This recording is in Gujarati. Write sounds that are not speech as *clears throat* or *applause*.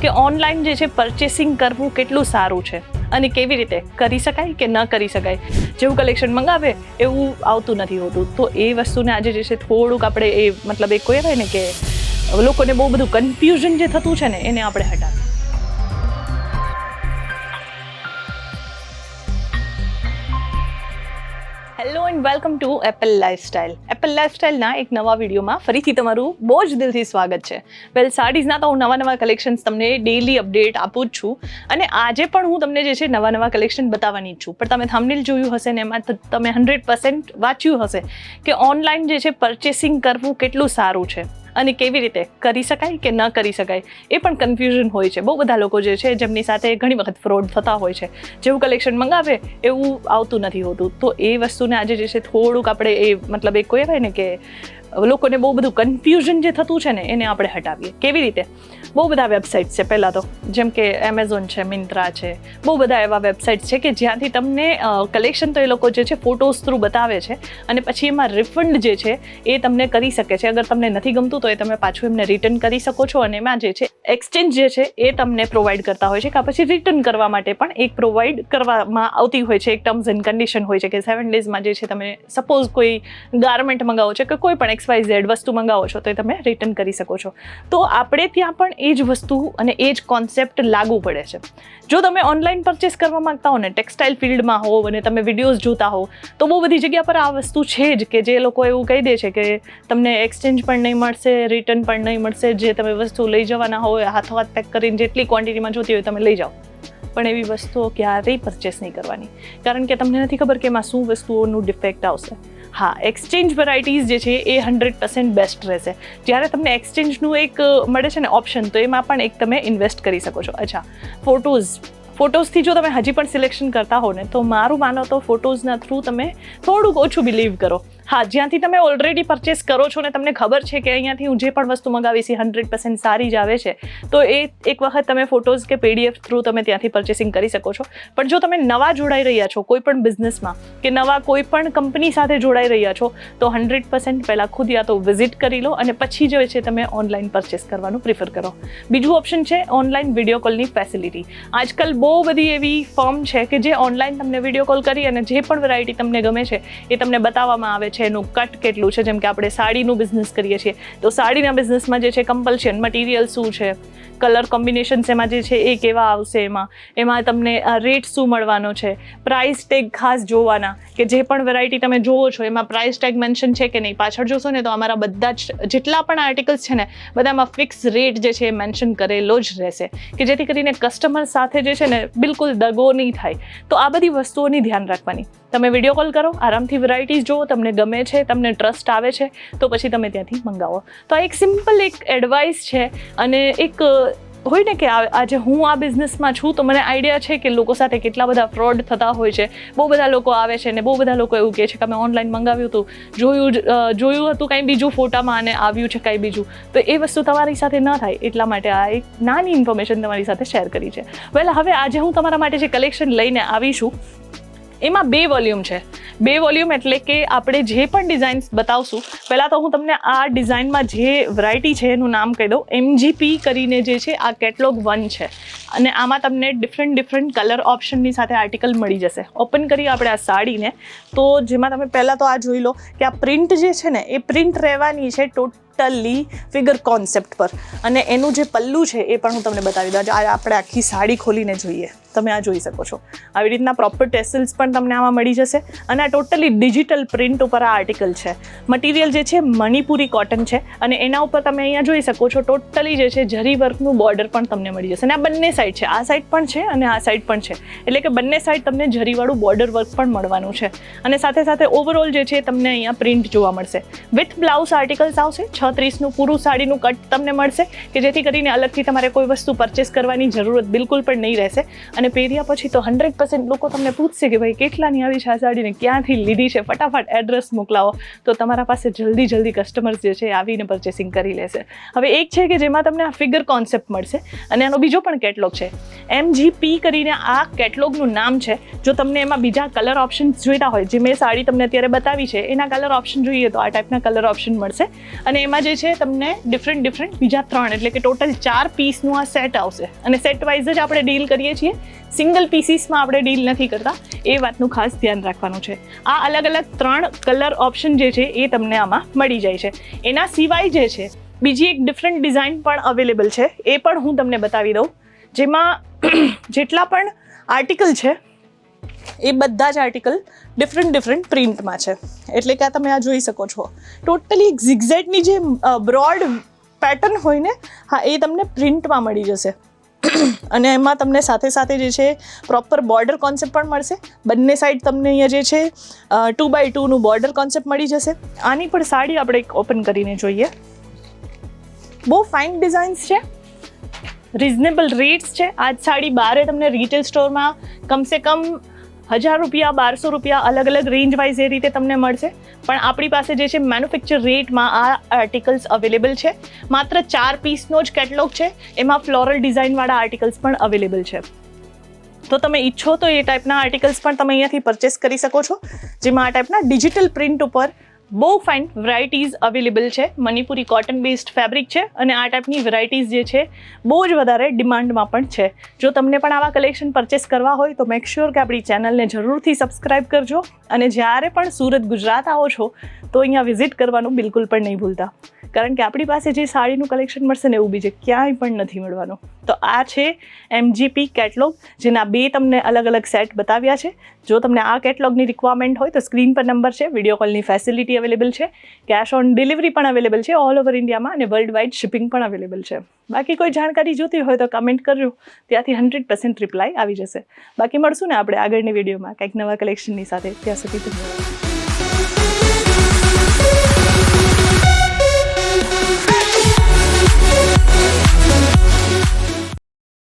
કે ઓનલાઈન જે છે પરચેસિંગ કરવું કેટલું સારું છે અને કેવી રીતે કરી શકાય કે ન કરી શકાય? જેવું કલેક્શન મંગાવે એવું આવતું નથી હોતું. તો એ વસ્તુને આજે જે છે થોડુંક આપણે એ મતલબ એ કહેવાય ને કે લોકોને બહુ બધું કન્ફ્યુઝન જે થતું છે ને એને આપણે હટાવીએ. And welcome to Apple lifestyle Apple લાઇફસ્ટાઇલના એક નવા વિડીયોમાં ફરીથી તમારું બહુ જ દિલથી સ્વાગત છે. વેલ સાડીઝના તો હું નવા નવા કલેક્શન્સ તમને ડેલી અપડેટ આપું જ છું. અને આજે પણ હું તમને જે છે નવા નવા કલેક્શન બતાવવાની જ છું. પણ તમે થંબનેલ જોયું હશે ને એમાં તમે હંડ્રેડ પર્સન્ટ વાંચ્યું હશે કે ઓનલાઈન જે છે પરચેસિંગ કરવું કેટલું સારું છે. અને કેવી રીતે કરી શકાય કે ન કરી શકાય, એ પણ કન્ફ્યુઝન હોય છે. બહુ બધા લોકો જે છે, જેમની સાથે ઘણી વખત ફ્રોડ થતા હોય છે. જેવું કલેક્શન મંગાવે, એવું આવતું નથી હોતું. તો એ વસ્તુને આજે જે છે, થોડુંક આપણે એ, મતલબ એ કહેવાય ને કે લોકોને બહુ બધું કન્ફ્યુઝન જે થતું છે ને, એને આપણે હટાવીએ. કેવી રીતે? બહુ બધા વેબસાઇટ્સ છે પહેલાં તો. જેમ કે એમેઝોન છે મિન્ત્રા છે. બહુ બધા એવા વેબસાઇટ છે કે જ્યાંથી તમને કલેક્શન તો એ લોકો જે છે ફોટોઝ થ્રુ બતાવે છે અને પછી એમાં રિફંડ જે છે એ તમને કરી શકે છે. અગર તમને નથી ગમતું તો એ તમે પાછું એમને રિટર્ન કરી શકો છો અને એમાં જે છે એક્સચેન્જ જે છે, એ તમને પ્રોવાઈડ કરતા હોય છે, કે પછી રિટર્ન કરવા માટે પણ એક પ્રોવાઈડ કરવામાં આવતી હોય છે, એક ટર્મ્સ એન્ડ કન્ડિશન હોય છે કે સેવન ડેઝમાં જે છે, તમે સપોઝ કોઈ ગાર્મેન્ટ મંગાવો છો કે કોઈ પણ એક્સવાય ઝેડ વસ્તુ મંગાવો છો, તો એ તમે રિટર્ન કરી શકો છો. તો આપણે ત્યાં પણ એ જ વસ્તુ અને એ જ કોન્સેપ્ટ લાગુ પડે છે. જો તમે ઓનલાઈન પરચેસ કરવા માંગતા હો ને ટેક્સટાઇલ ફિલ્ડમાં હો અને તમે વિડીયોઝ જોતા હો તો બહુ બધી જગ્યા પર આ વસ્તુ છે જ કે જે લોકો એવું કહી દે છે કે તમને એક્સચેન્જ પણ નહીં મળશે રિટર્ન પણ નહીં મળશે, જે તમે વસ્તુ લઈ જવાના હોય હાથો હાથ પેક કરીને જેટલી ક્વોન્ટિટીમાં જોતી હોય તમે લઈ જાઓ. પણ એવી વસ્તુઓ ક્યારેય પરચેસ નહીં કરવાની. કારણ કે તમને નથી ખબર કે એમાં શું વસ્તુઓનું ડિફેક્ટ આવશે. હા એક્સચેન્જ વેરાયટીઝ જે છે એ હંડ્રેડ પર્સન્ટ બેસ્ટ રહેશે. જ્યારે તમને એક્સચેન્જનું એક મળે છે ને ઓપ્શન તો એમાં પણ એક તમે ઇન્વેસ્ટ કરી શકો છો. અચ્છા ફોટોઝ ફોટોઝથી જો તમે હજી પણ સિલેક્શન કરતા હો ને, તો મારું માનો તો ફોટોઝના થ્રુ તમે થોડુંક ઓછું બિલીવ કરો. હા, જ્યાંથી તમે ઓલરેડી પરચેસ કરો છો ને તમને ખબર છે કે અહીંયાથી હું જે પણ વસ્તુ મંગાવીશ એ હંડ્રેડ પર્સન્ટ સારી જ આવે છે, તો એ એક વખત તમે ફોટોઝ કે પીડીએફ થ્રુ તમે ત્યાંથી પરચેસિંગ કરી શકો છો. પણ જો તમે નવા જોડાઈ રહ્યા છો, કોઈ પણ બિઝનેસમાં કે નવા કોઈ પણ કંપની સાથે જોડાઈ રહ્યા છો, તો હંડ્રેડ પર્સન્ટ પહેલાં ખુદ યા તો વિઝિટ કરી લો અને પછી જે છે તમે ઓનલાઈન પરચેસ કરવાનું પ્રિફર કરો. બીજું ઓપ્શન છે ઓનલાઈન વીડિયો કોલની ફેસિલિટી આજકાલ બહુ બધી એવી ફોર્મ છે કે જે ઓનલાઈન તમને વીડિયો કોલ કરી અને જે પણ વેરાયટી તમને ગમે છે, એ તમને બતાવવામાં આવે છે. એનું કટ કેટલું છે, જેમ કે આપણે સાડીનું બિઝનેસ કરીએ છીએ. તો સાડીના બિઝનેસમાં જે છે કમ્પલ્શન મટીરિયલ શું છે? કલર કોમ્બિનેશન્સ એમાં જે છે, એ કેવા આવશે એમાં? એમાં તમને રેટ શું મળવાનો છે? પ્રાઇસ ટેગ ખાસ જોવાના, કે જે પણ વેરાયટી તમે જોવો છો, એમાં પ્રાઇસ ટેગ મેન્શન છે કે નહીં, પાછળ જોશો ને તો અમારા બધા જ, જેટલા પણ આર્ટિકલ્સ છે ને, બધામાં ફિક્સ રેટ જે છે, એ મેન્શન કરેલો જ રહેશે. કે જેથી કરીને કસ્ટમર સાથે જે છે ને, બિલકુલ દગો નહીં થાય. તો આ બધી વસ્તુઓની ધ્યાન રાખવાની. તમે વીડિયો કોલ કરો, આરામથી વેરાયટીઝ જુઓ, તમને ગમે છે, તમને ટ્રસ્ટ આવે છે, તો પછી તમે ત્યાંથી મંગાવો. તો આ એક સિમ્પલ એક એડવાઇસ છે અને એક હોય ને કે આજે હું આ બિઝનેસમાં છું તો મને આઈડિયા છે કે લોકો સાથે કેટલા બધા ફ્રોડ થતા હોય છે. બહુ બધા લોકો આવે છે ને બહુ બધા લોકો એવું કહે છે કે અમે ઓનલાઈન મંગાવ્યું હતું, જોયું જોયું હતું કંઈ બીજું ફોટામાં અને આવ્યું છે કંઈ બીજું. તો એ વસ્તુ તમારી સાથે ન થાય, એટલા માટે આ એક નાની ઇન્ફોર્મેશન તમારી સાથે શેર કરી છે. વેલ હવે આજે હું તમારા માટે જે કલેક્શન લઈને આવી છું એમાં બે વોલ્યુમ છે. બે વોલ્યુમ એટલે કે આપણે જે પણ ડિઝાઇન્સ બતાવશું, પહેલાં તો હું તમને આ ડિઝાઇનમાં જે વેરાયટી છે એનું નામ કહી દઉં. એમજીપી કરીને જે છે, આ કેટલોગ વન છે. અને આમાં તમને ડિફરન્ટ ડિફરન્ટ કલર ઓપ્શનની સાથે આર્ટિકલ મળી જશે. ઓપન કરીએ આપણે આ સાડીને. તો જેમાં તમે પહેલાં તો આ જોઈ લો કે આ પ્રિન્ટ જે છે ને, એ પ્રિન્ટ રહેવાની છે ટોટલી ફિગર કોન્સેપ્ટ પર. અને એનું જે પલ્લું છે, એ પણ હું તમને બતાવી દઉં. આપણે આખી સાડી ખોલીને જોઈએ. તમે આ જોઈ શકો છો. આવી રીતના પ્રોપર ટેસલ્સ પણ તમને આમાં મળી જશે. અને આ ટોટલી ડિજિટલ પ્રિન્ટ ઉપર આ આર્ટિકલ છે. મટીરિયલ જે છે, મણિપુરી કોટન છે. અને એના ઉપર તમે અહીંયા જોઈ શકો છો ટોટલી જે છે, જરી વર્કનું બોર્ડર પણ તમને મળી જશે. અને આ બંને સાઈડ છે. આ સાઈડ પણ છે અને આ સાઈડ પણ છે. એટલે કે બંને સાઈડ તમને જરીવાળું બોર્ડર વર્ક પણ મળવાનું છે. અને સાથે સાથે ઓવરઓલ જે છે, તમને અહીંયા પ્રિન્ટ જોવા મળશે. વિથ બ્લાઉઝ આર્ટિકલ્સ આવશે. છ ત્રીસનું પૂરું સાડીનું કટ તમને મળશે, કે જેથી કરીને અલગથી તમારે કોઈ વસ્તુ પરચેસ કરવાની જરૂરત બિલકુલ પણ નહીં રહેશે. અને પહેર્યા પછી તો હંડ્રેડ પર્સન્ટ લોકો તમને પૂછશે કે ભાઈ કેટલાની આવી છે આ સાડીને? ક્યાંથી લીધી છે? ફટાફટ એડ્રેસ મોકલાવો. તો તમારા પાસે જલ્દી જલ્દી કસ્ટમર્સ જે છે આવીને પરચેસિંગ કરી લેશે. હવે એક છે કે જેમાં તમને આ ફિગર કોન્સેપ્ટ મળશે અને આનો બીજો પણ કેટલોગ છે. એમ પી કરીને આ કેટલોગનું નામ છે. જો તમને એમાં બીજા કલર ઓપ્શન્સ જોઈતા હોય, જે મેં સાડી તમને અત્યારે બતાવી છે, એના કલર ઓપ્શન જોઈએ તો આ ટાઈપના કલર ઓપ્શન મળશે. અને એમાં જે છે તમને ડિફરન્ટ ડિફરન્ટ બીજા ત્રણ, એટલે કે ટોટલ ચાર પીસનું આ સેટ આવશે. અને સેટ વાઇઝ જ આપણે ડીલ કરીએ છીએ. સિંગલ પીસીસમાં આપણે ડીલ નથી કરતા, એ વાતનું ખાસ ધ્યાન રાખવાનું છે. આ અલગ અલગ ત્રણ કલર ઓપ્શન જે છે, એ તમને આમાં મળી જાય છે. એના સિવાય જે છે, બીજી એક ડિફરન્ટ ડિઝાઇન પણ અવેલેબલ છે. એ પણ હું તમને બતાવી દઉં. જેમાં *clears throat* જેટલા પણ આર્ટિકલ છે, એ બધા જ આર્ટિકલ ડિફરન્ટ ડિફરન્ટ પ્રિન્ટમાં છે. એટલે કે આ તમે આ જોઈ શકો છો. ટોટલી ઝિગઝેટની જે બ્રોડ પેટર્ન હોય ને, હા, એ તમને પ્રિન્ટમાં મળી જશે. અને એમાં તમને સાથે સાથે જે છે પ્રોપર બોર્ડર કોન્સેપ્ટ પણ મળશે. બંને સાઈડ તમને અહીંયા જે છે ટુ બાય ટુનું બોર્ડર કોન્સેપ્ટ મળી જશે. આની પણ સાડી આપણે એક ઓપન કરીને જોઈએ. બહુ ફાઇન ડિઝાઇન્સ છે. રિઝનેબલ રેટ્સ છે. આ સાડી બારે તમને રિટેલ સ્ટોરમાં કમસે કમ હજાર રૂપિયા, બારસો રૂપિયા અલગ અલગ રેન્જ વાઇઝ એ રીતે તમને મળશે. પણ આપણી પાસે જે છે મેન્યુફેક્ચર રેટમાં આ આર્ટિકલ્સ અવેલેબલ છે. માત્ર ચાર પીસનો જ કેટલોગ છે. એમાં ફ્લોરલ ડિઝાઇનવાળા આર્ટિકલ્સ પણ અવેલેબલ છે. તો તમે ઈચ્છો તો એ ટાઈપના આર્ટિકલ્સ પણ તમે અહીંયાથી પરચેસ કરી શકો છો. જેમાં આ ટાઈપના ડિજિટલ પ્રિન્ટ ઉપર બહુ ફાઇન વેરાયટીઝ અવેલેબલ છે. મણિપુરી કોટન બેઝડ ફેબ્રિક છે અને આ ટાઈપની વેરાયટીઝ જે છે, બહુ જ વધારે ડિમાન્ડમાં પણ છે. જો તમને પણ આવા કલેક્શન પરચેસ કરવા હોય, તો મેક શ્યોર કે આપણી ચેનલને જરૂરથી સબસ્ક્રાઇબ કરજો. અને જ્યારે પણ સુરત, ગુજરાત આવો છો, તો અહીંયા વિઝિટ કરવાનું બિલકુલ પણ નહીં ભૂલતા. કારણ કે આપણી પાસે જે સાડીનું કલેક્શન મળશે ને એવું બીજે ક્યાંય પણ નથી મળવાનું. તો આ છે એમજીપી કેટલોગ જેના બે તમને અલગ અલગ સેટ બતાવ્યા છે. જો તમને આ કેટલોગની રિક્વાયરમેન્ટ હોય તો સ્ક્રીન પર નંબર છે વીડિયો કોલની ફેસિલિટી અવેલેબલ છે કેશ ઓન ડિલિવરી પણ અવેલેબલ છે ઓલ ઓવર ઇન્ડિયામાં અને વર્લ્ડ વાઇડ શિપિંગ પણ અવેલેબલ છે. બાકી કોઈ જાણકારી જોતી હોય તો કમેન્ટ કરજો, ત્યાંથી હંડ્રેડ પર્સન્ટ રિપ્લાય આવી જશે. બાકી મળશું ને આપણે આગળની વિડીયોમાં કંઈક નવા કલેક્શનની સાથે. ત્યાં સુધી ધન્યવાદ